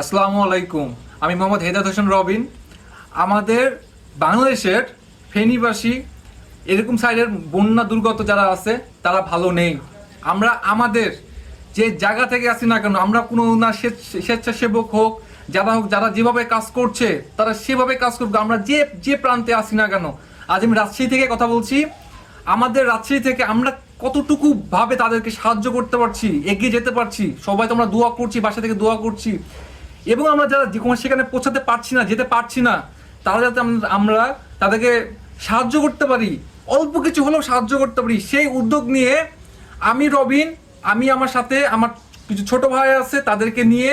আসসালামু আলাইকুম। আমি মোহাম্মদ হেদাত হোসেন রবিন। আমাদের বাংলাদেশের ফেনীবাসী, এরকম সাইডের বন্যা দুর্গত যারা আছে, তারা ভালো নেই। আমরা আমাদের যে জায়গা থেকে আসি না কেন, আমরা কোনো না স্বেচ্ছাসেবক হোক, যারা হোক, যারা যেভাবে কাজ করছে, তারা সেভাবে কাজ করবে আমরা যে যে প্রান্তে আসি না কেন, আজ আমি রাজশাহী থেকে কথা বলছি। আমাদের রাজশাহী থেকে আমরা কতটুকু ভাবে তাদেরকে সাহায্য করতে পারছি, এগিয়ে যেতে পারছি, সবাই তো আমরা দোয়া করছি, বাসা থেকে দোয়া করছি। এবং আমরা যারা যে কোনো সেখানে পৌঁছাতে পারছি না, যেতে পারছি না, তারা যাতে আমরা তাদেরকে সাহায্য করতে পারি, অল্প কিছু হলেও সাহায্য করতে পারি, সেই উদ্যোগ নিয়ে আমি রবিন, আমি আমার সাথে, আমার কিছু ছোট ভাই আছে, তাদেরকে নিয়ে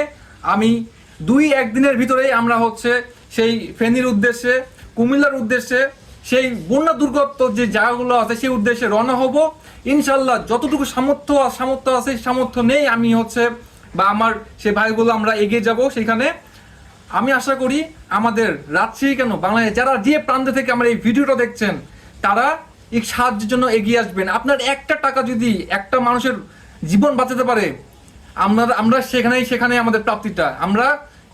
আমি দুই একদিনের ভিতরেই আমরা হচ্ছে সেই ফেনীর উদ্দেশ্যে, কুমিল্লার উদ্দেশ্যে সেই বন্যা দুর্গত যে জায়গাগুলো আছে, সেই উদ্দেশ্যে রওনা হব। ইনশাল্লাহ যতটুকু সামর্থ্য সামর্থ্য আছে সামর্থ্য নেই আমি হচ্ছে বা আমার সে ভাইগুলো আমরা এগিয়ে যাব সেখানে। আমি আশা করি আমাদের রাজশাহী কেন বাংলাদেশ, যারা যে প্রান্ত থেকে আমরা এই ভিডিওটা দেখছেন, তারা এই সাহায্যের জন্য এগিয়ে আসবেন। আপনার একটা টাকা যদি একটা মানুষের জীবন বাঁচাতে পারে, আমরা আমরা সেখানেই সেখানে আমাদের প্রাপ্তিটা। আমরা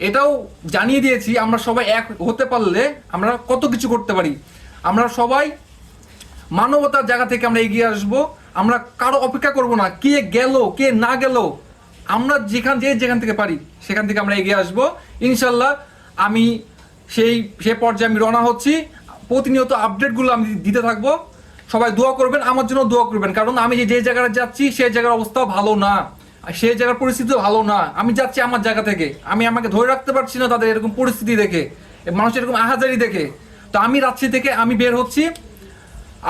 এটাও জানিয়ে দিয়েছি, আমরা সবাই এক হতে পারলে আমরা কত কিছু করতে পারি। আমরা সবাই মানবতার জায়গা থেকে আমরা এগিয়ে আসব। আমরা কারও অপেক্ষা করব না, কে গেল, কে না গেল। আমরা যেখান, যে যেখান থেকে পারি, সেখান থেকে আমরা এগিয়ে আসব। ইনশাল্লাহ আমি সেই সে পর্যায়ে আমি রওনা হচ্ছি। প্রতিনিয়ত আপডেটগুলো আমি দিতে থাকব। সবাই দোয়া করবেন, আমার জন্য দোয়া করবেন। কারণ আমি যে জায়গায় যাচ্ছি, সেই জায়গার অবস্থাও ভালো না। সেই জায়গার পরিস্থিতি ভালো না। আমি যাচ্ছি আমার জায়গা থেকে। আমি আমাকে ধরে রাখতে পারছি না তাদের এরকম পরিস্থিতি দেখে। মানুষের এরকম আহাজারি দেখে। তো আমি রাজশাহী থেকে আমি বের হচ্ছি।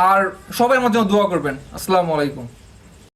আর সবাই আমার জন্য দোয়া করবেন। আসসালামু আলাইকুম।